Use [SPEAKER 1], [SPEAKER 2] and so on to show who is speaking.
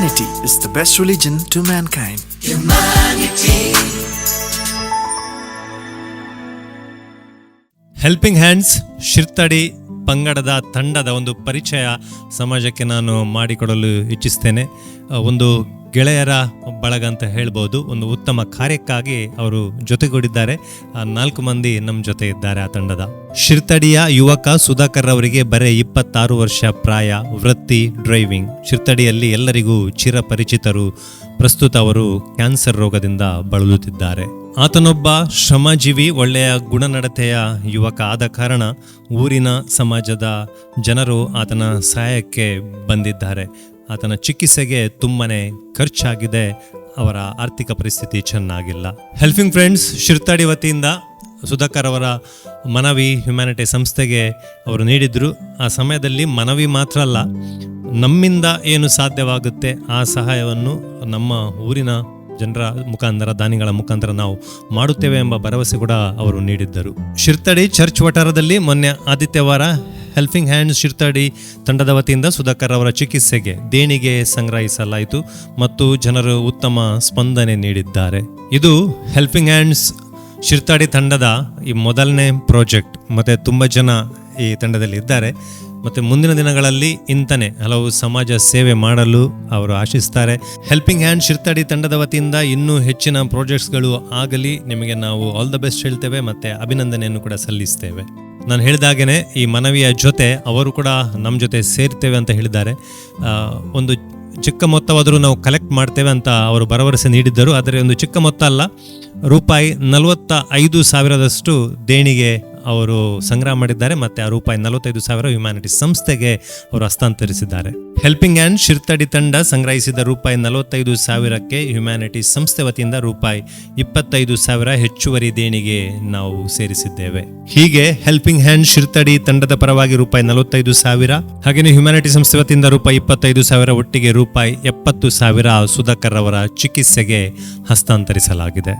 [SPEAKER 1] Humanity is the best religion to mankind.
[SPEAKER 2] Helping hands ಶಿರ್ತಡಿ ಪಂಗಡದ ತಂಡದ ಒಂದು ಪರಿಚಯ ಸಮಾಜಕ್ಕೆ ನಾನು ಮಾಡಿಕೊಡಲು ಇಚ್ಛಿಸ್ತೇನೆ ಒಂದು ಗೆಳೆಯರ ಬಳಗ ಅಂತ ಹೇಳ್ಬೋದು. ಒಂದು ಉತ್ತಮ ಕಾರ್ಯಕ್ಕಾಗಿ ಅವರು ಜೊತೆಗೂಡಿದ್ದಾರೆ. ನಾಲ್ಕು ಮಂದಿ ನಮ್ಮ ಜೊತೆ ಇದ್ದಾರೆ ಆ ತಂಡದ. ಶಿರ್ತಡಿಯ ಯುವಕ ಸುಧಾಕರ್ ಅವರಿಗೆ ಬರೇ ಇಪ್ಪತ್ತಾರು ವರ್ಷ ಪ್ರಾಯ, ವೃತ್ತಿ, ಡ್ರೈವಿಂಗ್. ಶಿರ್ತಡಿಯಲ್ಲಿ ಎಲ್ಲರಿಗೂ ಚಿರಪರಿಚಿತರು ಪ್ರಸ್ತುತ ಅವರು ಕ್ಯಾನ್ಸರ್ ರೋಗದಿಂದ ಬಳಲುತ್ತಿದ್ದಾರೆ. ಆತನೊಬ್ಬ ಶ್ರಮಜೀವಿ, ಒಳ್ಳೆಯ ಗುಣನಡತೆಯ ಯುವಕ ಆದ ಕಾರಣ ಊರಿನ ಸಮಾಜದ ಜನರು ಆತನ ಸಹಾಯಕ್ಕೆ ಬಂದಿದ್ದಾರೆ. ಆತನ ಚಿಕಿತ್ಸೆಗೆ ತುಂಬಾ ಖರ್ಚಾಗಿದೆ. ಅವರ ಆರ್ಥಿಕ ಪರಿಸ್ಥಿತಿ ಚೆನ್ನಾಗಿಲ್ಲ. ಹೆಲ್ಪಿಂಗ್ ಫ್ರೆಂಡ್ಸ್ ಶಿರ್ತಾಡಿ ವತಿಯಿಂದ ಸುಧಾಕರ್ ಅವರ ಮನವಿ ಹ್ಯುಮ್ಯಾನಿಟಿ ಸಂಸ್ಥೆಗೆ ಅವರು ನೀಡಿದ್ರು. ಆ ಸಮಯದಲ್ಲಿ ಮನವಿ ಮಾತ್ರ ಅಲ್ಲ, ನಮ್ಮಿಂದ ಏನು ಸಾಧ್ಯವಾಗುತ್ತೆ ಆ ಸಹಾಯವನ್ನು ನಮ್ಮ ಊರಿನ ಜನರ ಮುಖಾಂತರ, ದಾನಿಗಳ ಮುಖಾಂತರ ನಾವು ಮಾಡುತ್ತೇವೆ ಎಂಬ ಭರವಸೆ ಕೂಡ ಅವರು ನೀಡಿದ್ದರು. ಶಿರ್ತಡಿ ಚರ್ಚ್ ವಠಾರದಲ್ಲಿ ಮೊನ್ನೆ ಆದಿತ್ಯವಾರ ಹೆಲ್ಪಿಂಗ್ ಹ್ಯಾಂಡ್ಸ್ ಶಿರ್ತಡಿ ತಂಡದ ವತಿಯಿಂದ ಸುಧಾಕರ್ ಅವರ ಚಿಕಿತ್ಸೆಗೆ ದೇಣಿಗೆ ಸಂಗ್ರಹಿಸಲಾಯಿತು ಮತ್ತು ಜನರು ಉತ್ತಮ ಸ್ಪಂದನೆ ನೀಡಿದ್ದಾರೆ. ಇದು ಹೆಲ್ಪಿಂಗ್ ಹ್ಯಾಂಡ್ಸ್ ಶಿರ್ತಾಡಿ ತಂಡದ ಈ ಮೊದಲನೇ ಪ್ರಾಜೆಕ್ಟ್. ಮತ್ತು ತುಂಬ ಜನ ಈ ತಂಡದಲ್ಲಿ ಇದ್ದಾರೆ. ಮತ್ತು ಮುಂದಿನ ದಿನಗಳಲ್ಲಿ ಇಂತನೇ ಹಲವು ಸಮಾಜ ಸೇವೆ ಮಾಡಲು ಅವರು ಆಶಿಸ್ತಾರೆ. ಹೆಲ್ಪಿಂಗ್ ಹ್ಯಾಂಡ್ ಶಿರ್ತಡಿ ತಂಡದ ವತಿಯಿಂದ ಇನ್ನೂ ಹೆಚ್ಚಿನ ಪ್ರಾಜೆಕ್ಟ್ಸ್ಗಳು ಆಗಲಿ. ನಿಮಗೆ ನಾವು ಆಲ್ ದ ಬೆಸ್ಟ್ ಹೇಳ್ತೇವೆ ಮತ್ತು ಅಭಿನಂದನೆಯನ್ನು ಕೂಡ ಸಲ್ಲಿಸ್ತೇವೆ. ನಾನು ಹೇಳಿದಾಗೇ ಈ ಮನವಿಯ ಜೊತೆ ಅವರು ಕೂಡ ನಮ್ಮ ಜೊತೆ ಸೇರ್ತೇವೆ ಅಂತ ಹೇಳಿದ್ದಾರೆ. ಒಂದು ಚಿಕ್ಕ ಮೊತ್ತವಾದರೂ ನಾವು ಕಲೆಕ್ಟ್ ಮಾಡ್ತೇವೆ ಅಂತ ಅವರು ಭರವಸೆ ನೀಡಿದ್ದರು. ಆದರೆ ಒಂದು ಚಿಕ್ಕ ಮೊತ್ತ ಅಲ್ಲ, ರೂಪಾಯಿ ನಲವತ್ತ ಐದು ಸಾವಿರದಷ್ಟು ದೇಣಿಗೆ ಅವರು ಸಂಗ್ರಹ ಮಾಡಿದ್ದಾರೆ ಮತ್ತೆ ಆ ರೂಪಾಯಿ ನಲವತ್ತೈದು ಸಾವಿರ ಹ್ಯುಮ್ಯಾನಿಟಿ ಸಂಸ್ಥೆಗೆ ಅವರು ಹಸ್ತಾಂತರಿಸಿದ್ದಾರೆ. ಹೆಲ್ಪಿಂಗ್ ಹ್ಯಾಂಡ್ ಶಿರ್ತಡಿ ತಂಡ ಸಂಗ್ರಹಿಸಿದ ರೂಪಾಯಿ ನಲವತ್ತೈದು ಸಾವಿರಕ್ಕೆ ಹ್ಯುಮ್ಯಾನಿಟಿ ಸಂಸ್ಥೆ ವತಿಯಿಂದ ರೂಪಾಯಿ ಇಪ್ಪತ್ತೈದು ಸಾವಿರ ಹೆಚ್ಚುವರಿ ದೇಣಿಗೆ ನಾವು ಸೇರಿಸಿದ್ದೇವೆ. ಹೀಗೆ ಹೆಲ್ಪಿಂಗ್ ಹ್ಯಾಂಡ್ ಶಿರ್ತಡಿ ತಂಡದ ಪರವಾಗಿ ರೂಪಾಯಿ ನಲವತ್ತೈದು ಸಾವಿರ, ಹಾಗೆಯೇ ಹ್ಯುಮ್ಯಾನಿಟಿ ಸಂಸ್ಥೆ ವತಿಯಿಂದ ರೂಪಾಯಿ ಇಪ್ಪತ್ತೈದು ಸಾವಿರ ಒಟ್ಟಿಗೆ ರೂಪಾಯಿ ಎಪ್ಪತ್ತು ಸಾವಿರ ಸುಧಾಕರ್ ಅವರ ಚಿಕಿತ್ಸೆಗೆ ಹಸ್ತಾಂತರಿಸಲಾಗಿದೆ.